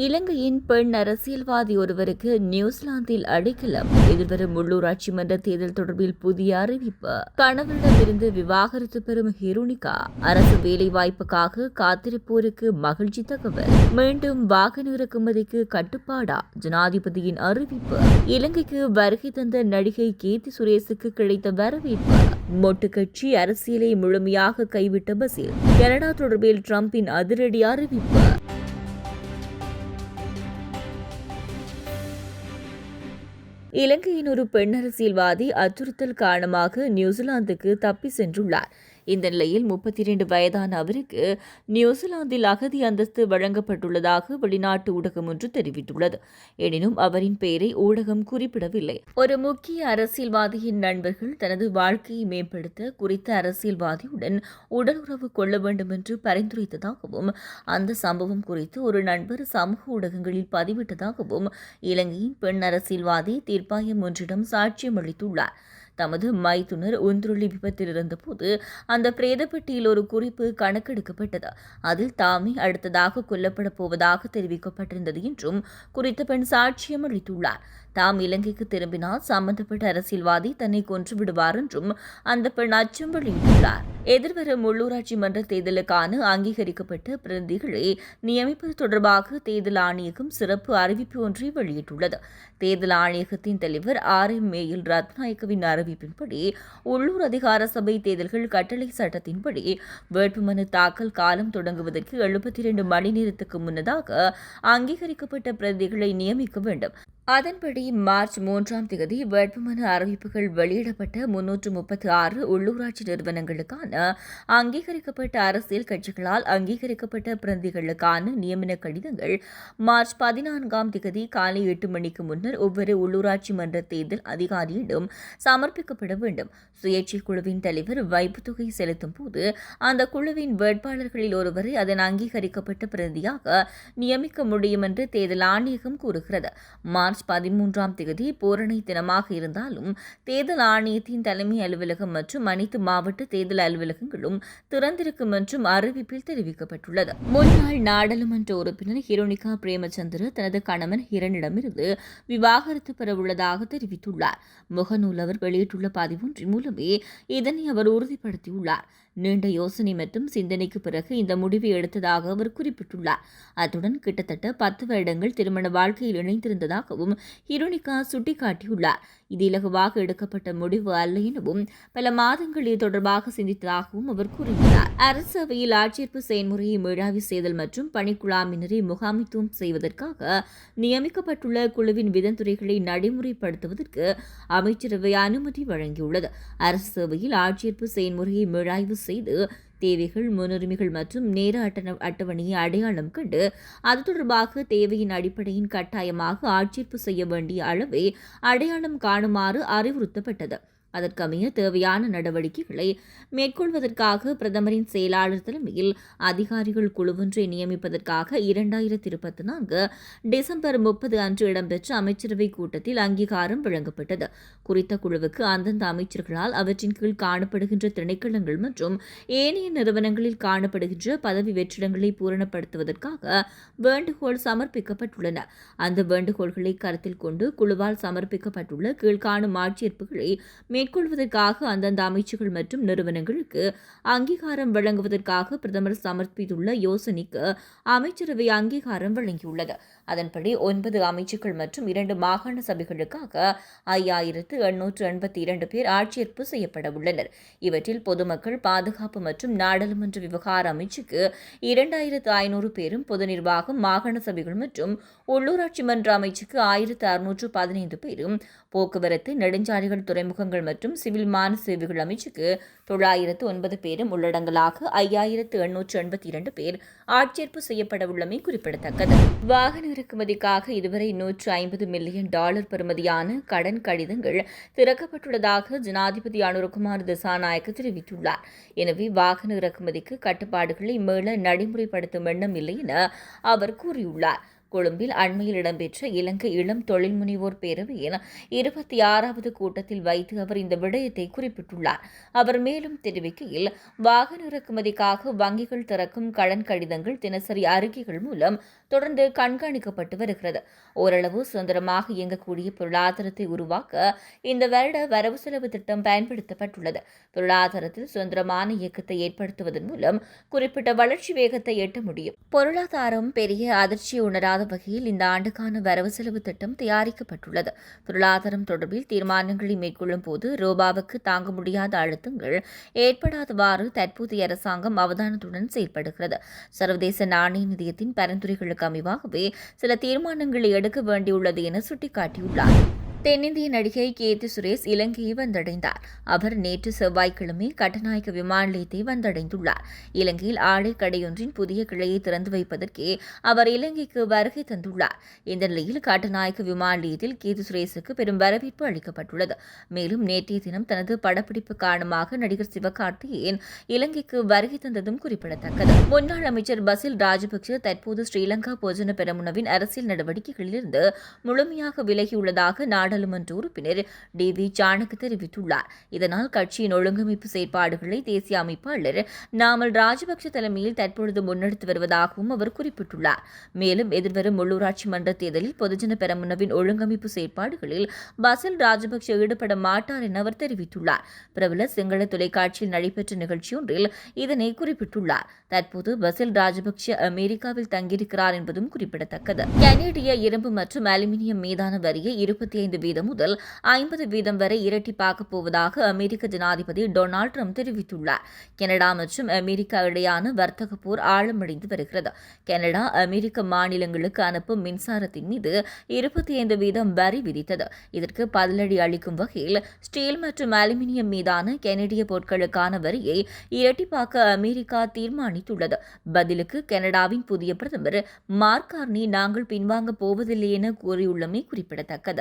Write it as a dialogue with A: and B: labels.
A: இலங்கையின் பெண் அரசியல்வாதி ஒருவருக்கு நியூசிலாந்தில் அடைக்கலம். எதிர்வரும் உள்ளூராட்சி மன்ற தேர்தல் தொடர்பில் புதிய அறிவிப்பு. கணவரிடமிருந்து விவாகரத்து பெறும் ஹிருனிகா. அரசு வேலைவாய்ப்புக்காக காத்திருப்போருக்கு மகிழ்ச்சி தகவல். மீண்டும் வாகன இறக்குமதிக்கு கட்டுப்பாடா? ஜனாதிபதியின் அறிவிப்பு. இலங்கைக்கு வருகை தந்த நடிகை கீர்த்தி சுரேஷுக்கு கிடைத்த வரவேற்பு. மொட்டு கட்சி அரசியலை முழுமையாக கைவிட்ட பசில். கனடா தொடர்பில் டிரம்பின் அதிரடி அறிவிப்பு. இலங்கையின் ஒரு பெண் அரசியல்வாதி அச்சுறுத்தல் காரணமாக நியூசிலாந்துக்கு தப்பி சென்றுள்ளார். இந்த நிலையில் முப்பத்தி இரண்டு வயதான அவருக்கு நியூசிலாந்தில் அகதி அந்தஸ்து வழங்கப்பட்டுள்ளதாக வெளிநாட்டு ஊடகம் ஒன்று தெரிவித்துள்ளது. எனினும் அவரின் பெயரை ஊடகம் குறிப்பிடவில்லை. ஒரு முக்கிய அரசியல்வாதியின் நண்பர்கள் தனது வாழ்க்கையை மேம்படுத்த குறித்த அரசியல்வாதியுடன் உடலுறவு கொள்ள வேண்டும் என்று பரிந்துரைத்ததாகவும் அந்த சம்பவம் குறித்து ஒரு நண்பர் சமூக ஊடகங்களில் பதிவிட்டதாகவும் இலங்கையின் பெண் அரசியல்வாதி தீர்ப்பாயம் ஒன்றிடம் சாட்சியம் அளித்துள்ளார் தமது மைத்துனர் ஒன்றுள்ளி விபத்தில் இருந்தபோது அந்த பிரேதப்பட்டியில் ஒரு குறிப்பு கணக்கெடுக்கப்பட்டது. அதில் தாமே அடுத்ததாக கொல்லப்பட போவதாக தெரிவிக்கப்பட்டிருந்தது என்றும் குறித்த பெண் சாட்சியம் அளித்துள்ளார். தாம் இலங்கைக்கு திரும்பினால் சம்பந்தப்பட்ட அரசியல்வாதி தன்னை கொன்று விடுவார் என்றும் அந்த பெண் அச்சம் வெளியிட்டுள்ளார். எதிர்வரும் உள்ளூராட்சி மன்ற தேர்தலுக்கான அங்கீகரிக்கப்பட்ட பிரதிநிதிகளை நியமிப்பது தொடர்பாக தேர்தல் ஆணையகம் சிறப்பு அறிவிப்பு ஒன்றை வெளியிட்டுள்ளது. தேர்தல் ஆணையகத்தின் தலைவர் ஆர். எம். மேயில் ரத்நாயக்கவின் அறிவிப்பின்படி உள்ளூர் அதிகார சபை தேர்தல்கள் கட்டளை சட்டத்தின்படி வேட்புமனு தாக்கல் காலம் தொடங்குவதற்கு எழுபத்தி இரண்டு மணி நேரத்துக்கு முன்னதாக அங்கீகரிக்கப்பட்ட பிரதிகளை நியமிக்க வேண்டும். அதன்படி மார்ச் மூன்றாம் தேதி வேட்புமனு அறிவிப்புகள் வெளியிடப்பட்ட முன்னூற்று முப்பத்தி ஆறு உள்ளூராட்சி நிறுவனங்களுக்கான அங்கீகரிக்கப்பட்ட அரசியல் கட்சிகளால் அங்கீகரிக்கப்பட்ட பிரதிகளுக்கான நியமன கடிதங்கள் மார்ச் பதினான்காம் தேதி காலை எட்டு மணிக்கு முன்னர் ஒவ்வொரு உள்ளூராட்சி மன்ற தேர்தல் அதிகாரியிடம் சமர்ப்பிக்கப்பட வேண்டும். சுயேட்சை குழுவின் தலைவர் வைப்பு தொகை செலுத்தும் போது அந்த குழுவின் வேட்பாளர்களில் ஒருவரை அதன் அங்கீகரிக்கப்பட்ட பிரதியாக நியமிக்க முடியும் என்று தேர்தல் ஆணையகம் கூறுகிறது. மார்ச் மார்ச் பதிமூன்றாம் தேதி பூரணை தினமாக இருந்தாலும் தேர்தல் ஆணையத்தின் தலைமை அலுவலகம் மற்றும் அனைத்து மாவட்ட தேர்தல் அலுவலகங்களும் திறந்திருக்கும் என்றும் அறிவிப்பில் தெரிவிக்கப்பட்டுள்ளது. முன்னாள் நாடாளுமன்ற உறுப்பினர் ஹிரோனிகா பிரேமச்சந்திர தனது கணவன் ஹிரனிடமிருந்து விவாகரத்து பெறவுள்ளதாக தெரிவித்துள்ளார். முகநூல் அவர் வெளியிட்டுள்ள பதிவொன்றின் மூலமே இதனை அவர் உறுதிப்படுத்தியுள்ளார். நீண்ட யோசனை மற்றும் சிந்தனைக்கு பிறகு இந்த முடிவை எடுத்ததாக அவர் குறிப்பிட்டுள்ளார். அத்துடன் கிட்டத்தட்ட பத்து வருடங்கள் திருமண வாழ்க்கையில் இணைந்திருந்ததாகவும் ஹிரோனிகா சுட்டிக்காட்டியுள்ளார். இது இலகுவாக எடுக்கப்பட்ட முடிவு அல்ல எனவும் பல மாதங்கள் இது தொடர்பாக சிந்தித்ததாகவும் அவர் கூறியுள்ளார் அரசவையில் ஆட்சேர்ப்பு செயல்முறையை மீளாவி செய்தல் மற்றும் பணிக்குழாமினரை முகாமித்துவம் செய்வதற்காக நியமிக்கப்பட்டுள்ள குழுவின் விதந்துறைகளை நடைமுறைப்படுத்துவதற்கு அமைச்சரவை அனுமதி வழங்கியுள்ளது. அரசு சேவையில் ஆட்சேர்ப்பு செயல்முறையை மீளாய்வு செய்து தேவைகள் முன்னுரிமைகள் மற்றும் நேர அட்டண அட்டவணையை அடையாளம் கண்டு அது தொடர்பாக தேவையின் அடிப்படையின் கட்டாயமாக ஆட்சேர்ப்பு செய்ய வேண்டிய அளவை அடையாளம் காணுமாறு அறிவுறுத்தப்பட்டது. அதற்கமைய தேவையான நடவடிக்கைகளை மேற்கொள்வதற்காக பிரதமரின் செயலாளர் தலைமையில் அதிகாரிகள் குழுவொன்றை நியமிப்பதற்காக இரண்டாயிரத்தி இருபத்தி நான்கு டிசம்பர் முப்பது அன்று இடம்பெற்ற அமைச்சரவை கூட்டத்தில் அங்கீகாரம் வழங்கப்பட்டது. குறித்த குழுவுக்கு அந்தந்த அமைச்சர்களால் அவற்றின் கீழ் காணப்படுகின்ற திணைக்களங்கள் மற்றும் ஏனைய நிறுவனங்களில் காணப்படுகின்ற பதவி வெற்றிடங்களை பூரணப்படுத்துவதற்காக வேண்டுகோள் சமர்ப்பிக்கப்பட்டுள்ளன. அந்த வேண்டுகோள்களை கருத்தில் கொண்டு குழுவால் சமர்ப்பிக்கப்பட்டுள்ள கீழ்காணும் ஆட்சேர்ப்புகளை மேற்கொள்வதற்காக அந்தந்த அமைச்சுகள் மற்றும் நிறுவனங்களுக்கு அங்கீகாரம் வழங்குவதற்காக பிரதமர் சமர்ப்பித்துள்ள யோசனைக்கு அமைச்சரவை அங்கீகாரம் வழங்கியுள்ளது. அதன்படி ஒன்பது அமைச்சுக்கள் மற்றும் இரண்டு மாகாண சபைகளுக்காக ஐயாயிரத்து எண்ணூற்று எண்பத்தி இரண்டு பேர் ஆட்சேர்ப்பு செய்யப்பட உள்ளனர் இவற்றில் பொதுமக்கள் பாதுகாப்பு மற்றும் நாடாளுமன்ற விவகார அமைச்சுக்கு இரண்டாயிரத்து ஐநூறு பேரும் பொது நிர்வாகம் மாகாண சபைகள் மற்றும் உள்ளூராட்சி மன்ற அமைச்சுக்கு ஆயிரத்து அறுநூற்று பதினைந்து பேரும் போக்குவரத்து நெடுஞ்சாலைகள் துறைமுகங்கள் மற்றும் சிவில் மான சேவைகள் அமைச்சுக்கு தொள்ளாயிரத்து ஒன்பது பேரும் உள்ளடங்கலாக ஐயாயிரத்து எண்ணூற்று எண்பத்தி இரண்டு பேர் ஆட்சேர்ப்பு செய்யப்பட உள்ளமை குறிப்பிடத்தக்கது. வாகன இறக்குமதிக்காக இதுவரை நூற்று ஐம்பது மில்லியன் டாலர் பெறுமதியான கடன் கடிதங்கள் திறக்கப்பட்டுள்ளதாக ஜனாதிபதி அனுரகுமார் திசாநாயக்க தெரிவித்துள்ளார். எனவே வாகன இறக்குமதிக்கு கட்டுப்பாடுகளை மேல நடைமுறைப்படுத்தும் எண்ணம் இல்லை என அவர் கூறியுள்ளார். கொழும்பில் அண்மையில் இடம்பெற்ற இலங்கை இளம் தொழில் முனைவோர் பேரவையின் இருபத்தி ஆறாவது கூட்டத்தில் வைத்து அவர் இந்த விடயத்தை குறிப்பிட்டுள்ளார். அவர் மேலும் தெரிவிக்கையில் வாகன இறக்குமதிக்காக வங்கிகள் திறக்கும் கடன் கடிதங்கள் தினசரி அறிக்கைகள் மூலம் தொடர்ந்து கண்காணிக்கப்பட்டு வருகிறது. ஓரளவு சுதந்திரமாக இயங்கக்கூடிய பொருளாதாரத்தை உருவாக்க இந்த வருட வரவு செலவு திட்டம் பயன்படுத்தப்பட்டுள்ளது. பொருளாதாரத்தில் சுதந்திரமான இயக்கத்தை ஏற்படுத்துவதன் மூலம் குறிப்பிட்ட வளர்ச்சி வேகத்தை எட்ட முடியும். பொருளாதாரம் பெரிய அதிர்ச்சியை உணராத வகையில் இந்த ஆண்டுக்கான வரவு செலவு திட்டம் தயாரிக்கப்பட்டுள்ளது. பொருளாதாரம் தொடர்பில் தீர்மானங்களை மேற்கொள்ளும் போது ரோபாவுக்கு தாங்க முடியாத அழுத்தங்கள் ஏற்படாதவாறு தற்போதைய அரசாங்கம் அவதானத்துடன் செயல்படுகிறது. சர்வதேச நாணய நிதியத்தின் பரிந்துரைகளுக்கு அமைவாகவே சில தீர்மானங்களை எடுக்க வேண்டியுள்ளது என சுட்டிக்காட்டியுள்ளார். தென்னிந்திய நடிகை கீர்த்தி சுரேஷ் இலங்கையை வந்தடைந்தார். அவர் நேற்று செவ்வாய்க்கிழமை கட்டநாயக்க விமான நிலையத்தை வந்தடைந்துள்ளார். இலங்கையில் ஆடை கடையொன்றின் புதிய கிளையை திறந்து வைப்பதற்கே அவர் இலங்கைக்கு வருகை தந்துள்ளார். இந்த நிலையில் கட்டநாயக்க விமான நிலையத்தில் கீர்த்தி சுரேஷுக்கு பெரும் வரவேற்பு அளிக்கப்பட்டுள்ளது. மேலும் நேற்றைய தினம் தனது படப்பிடிப்பு காரணமாக நடிகர் சிவகார்த்திகேயன் இலங்கைக்கு வருகை தந்ததும் குறிப்பிடத்தக்கது. முன்னாள் அமைச்சர் பசில் ராஜபக்சே தற்போது ஸ்ரீலங்கா பொதுஜன பெரமுனவின் அரசியல் நடவடிக்கைகளிலிருந்து முழுமையாக விலகியுள்ளதாக நாடாளுமன்ற உறுப்பினர் டி வி சாணக்கு தெரிவித்துள்ளார். இதனால் கட்சியின் ஒழுங்கமைப்பு செயற்பாடுகளை தேசிய அமைப்பாளர் நாமல் ராஜபக்ஷ தலைமையில் தற்பொழுது முன்னெடுத்து வருவதாகவும் அவர் குறிப்பிட்டுள்ளார். மேலும் எதிர்வரும் உள்ளூராட்சி மன்ற தேர்தலில் பொதுஜன பெரமுனவின் ஒழுங்கமைப்பு செயற்பாடுகளில் பசில் ராஜபக்ஷ ஈடுபட மாட்டார் என அவர் தெரிவித்துள்ளார். பிரபல சிங்கள தொலைக்காட்சியில் நடைபெற்ற நிகழ்ச்சியொன்றில் இதனை குறிப்பிட்டுள்ளார். தற்போது பசில் ராஜபக்ஷ அமெரிக்காவில் தங்கியிருக்கிறார் என்பதும் குறிப்பிடத்தக்கது. கனேடிய இரும்பு மற்றும் அலுமினியம் மீதான வரியை இருபத்தி ஐந்து வீதம் முதல் ஐம்பது வீதம் வரை இரட்டிப்பாக்கப் போவதாக அமெரிக்க ஜனாதிபதி டொனால்டு ட்ரம்ப் தெரிவித்துள்ளார். கனடா மற்றும் அமெரிக்கா இடையான வர்த்தக போர் ஆழமடைந்து வருகிறது. கனடா அமெரிக்க மாநிலங்களுக்கு அனுப்பும் மின்சாரத்தின் மீது இருபத்தி ஐந்து வீதம் வரி விதித்தது. இதற்கு பதிலடி அளிக்கும் வகையில் ஸ்டீல் மற்றும் அலுமினியம் மீதான கெனடிய பொருட்களுக்கான வரியை இரட்டிப்பாக்க அமெரிக்கா தீர்மானித்துள்ளது. பதிலுக்கு கனடாவின் புதிய பிரதமர் மார்கார்னி நாங்கள் பின்வாங்கப் போவதில்லை என கூறியுள்ளமை குறிப்பிடத்தக்கது.